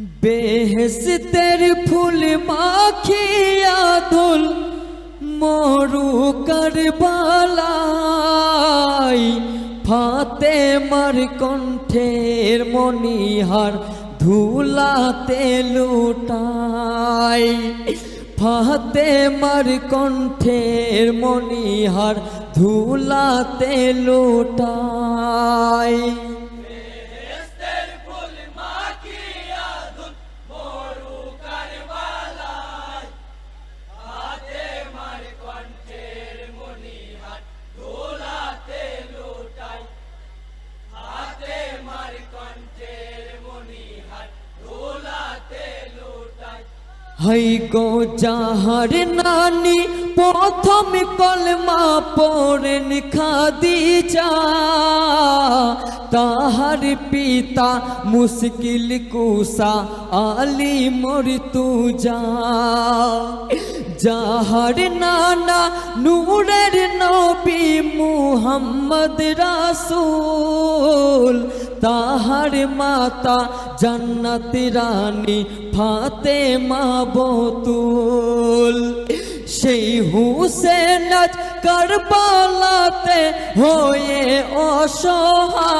বেহেস্তের ফুল মাখিয়া ধুল মরু করবালাই ফাতে মার কণ্ঠের মনিহার ধুলাতে লুটাই। ফাতে মার কণ্ঠের মনিহার ধুলাতে লুটাই। হাই গো যাহার নানি, প্রথম কলমা পড়েন খাদিজা। তাহার পিতা মুশকিল কুসা আলী মর্তুজা। যাহার নানা নূরের নবী মুহাম্মদ রাসূল তাহার মাতা জান্নাতি রানী ফাতে মা বতুল। সেই হুসেন কারবালাতে হয়ে অসহায়।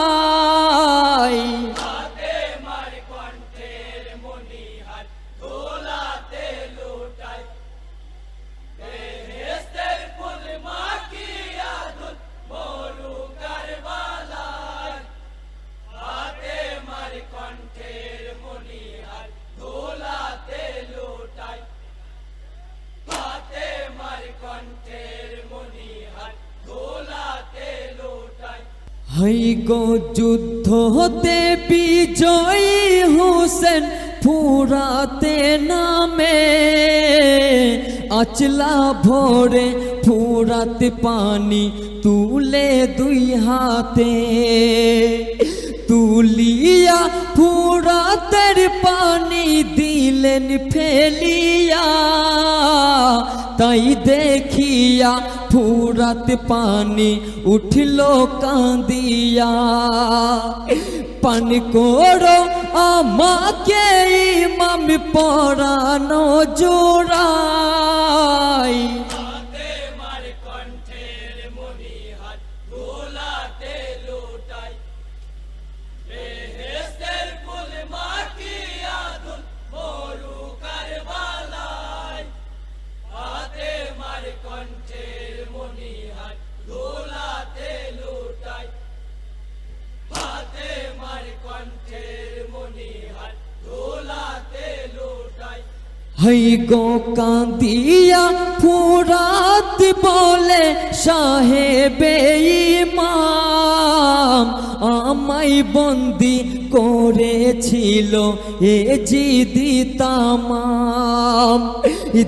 হাই গো যুদ্ধ হতে বিজয়ী হুসেন, ফুরাতে নামে। আচলা ভরে ফুরাতে পানি তুলে দুই হাতে। তুলিয়া ফুরাতের পানি দিলেন ফেলিয়া। তাই দেখিয়া ফুরাত পানি উঠিল কাঁদিয়া। পান করো আমাকে ইমাম পরানো জোড়াই। হই গো কাঁদিয়া ফুরাত বলে সাহেবে ইমাম আমায় বন্দি করেছিল এ জিদি তামাম।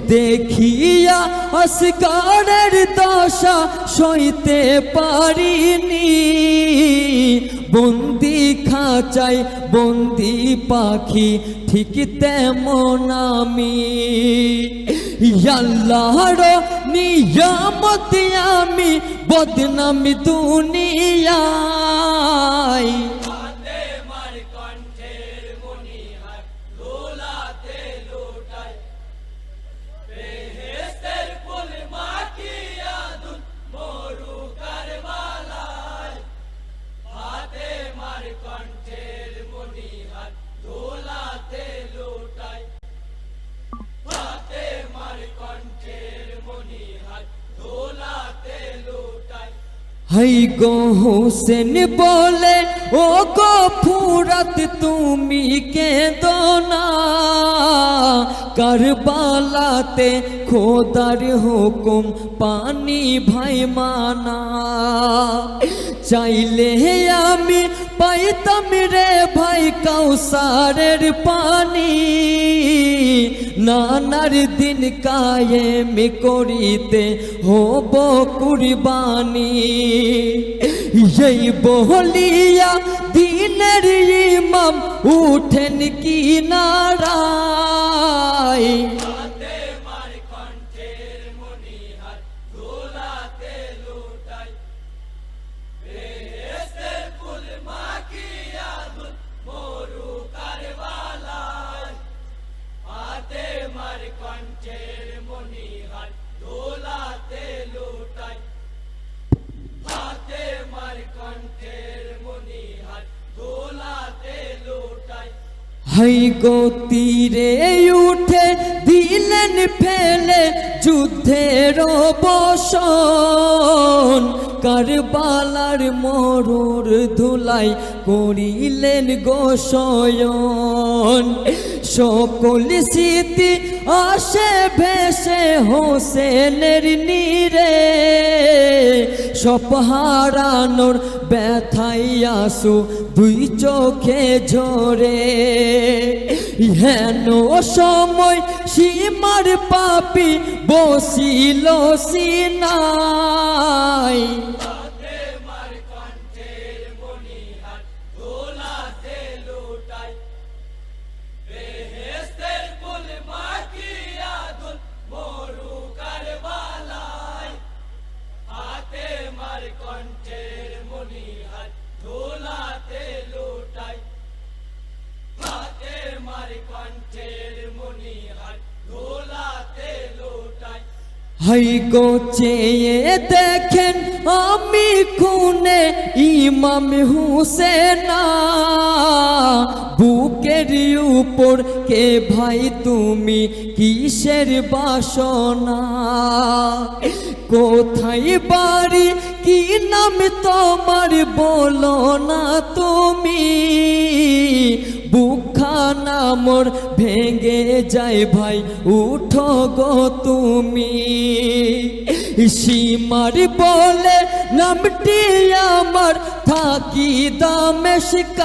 দেখিয়া আসকারের দশা সইতে পারিনি বন্দি খাঁচাই বন্দি পাখি ঠিক তেমন আমি। আল্লাহর নিয়ামতে আমি বদনামি দুনিয়ায়। হাই গো হোসেন বলে, ও গো ফুরত তুমি কেঁদো না। কারবালাতে খোদার হুকুম পানি ভাই মানা। চাইলে আমি পাইতাম রে ভাই কাউসারের পানি। নানার দিন কায়েম করিতে হব কুরবানি। এই বহলিয়া দিনের ইমাম উঠেন কি নারায় হাই গো তীরে উঠে দিলেন ফেলে যুদ্ধের বসন। কারবালার মরুর ধুলাই করিলেন গোসয়ন সকল স্মৃতি আসে ভেসে হোসেনের নীরে। সব হারানোর ব্যথাই আসু দুই চোখে ঝরে। হেন সময় সীমার পাপি বসিল সিনাই গো চেয়ে দেখেন আমি খুনে ইমাম হুসেনা। বুকের উপর কে ভাই তুমি কিসের বাসনা? কোথায় বাড়ি? কি নাম তোমার বলো না তুমি? বুখানা মোর ভেঙে যায় ভাই উঠো গো তুমি। সীমার বলে নামটি আমার থাকি দামেশকায়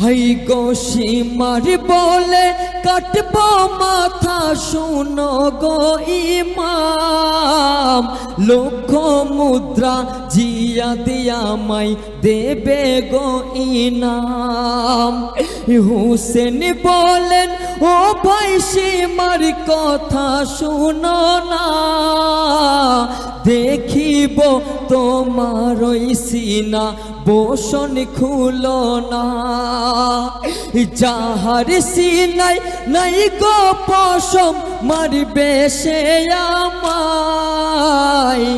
হাই গো সীমার বলে কাটব মাথা, শুনো গো ইমাম। লক্ষ মুদ্রা জিয়া দিয়া মাই দেবে গো ইনাম। হুসেন বলেন, ও ভাই সীমার কথা শুনো না। দেখিব তোমার ওই সিনা, বোসন খুল না। যাহার সিনাই নাই গো পশম, মারবে সে আমায়।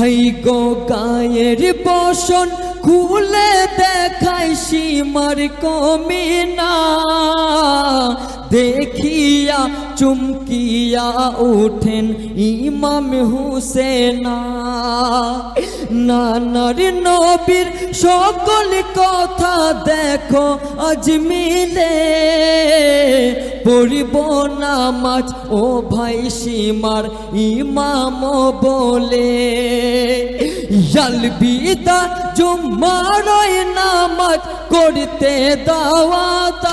হাই গো গায়ের বসন খুলে দেখায় সীমার কমিনা। দেখিয়া চুমকিয়া ওঠেন ইমাম হুসেনা। নানার নবীর সকল কথা দেখো আজ মিলে। পড়িব নামাজ, ও ভাই সীমার ইমাম বলে। আলবিদা জুম্মারয় নামাজ করতে দাওয়াতাই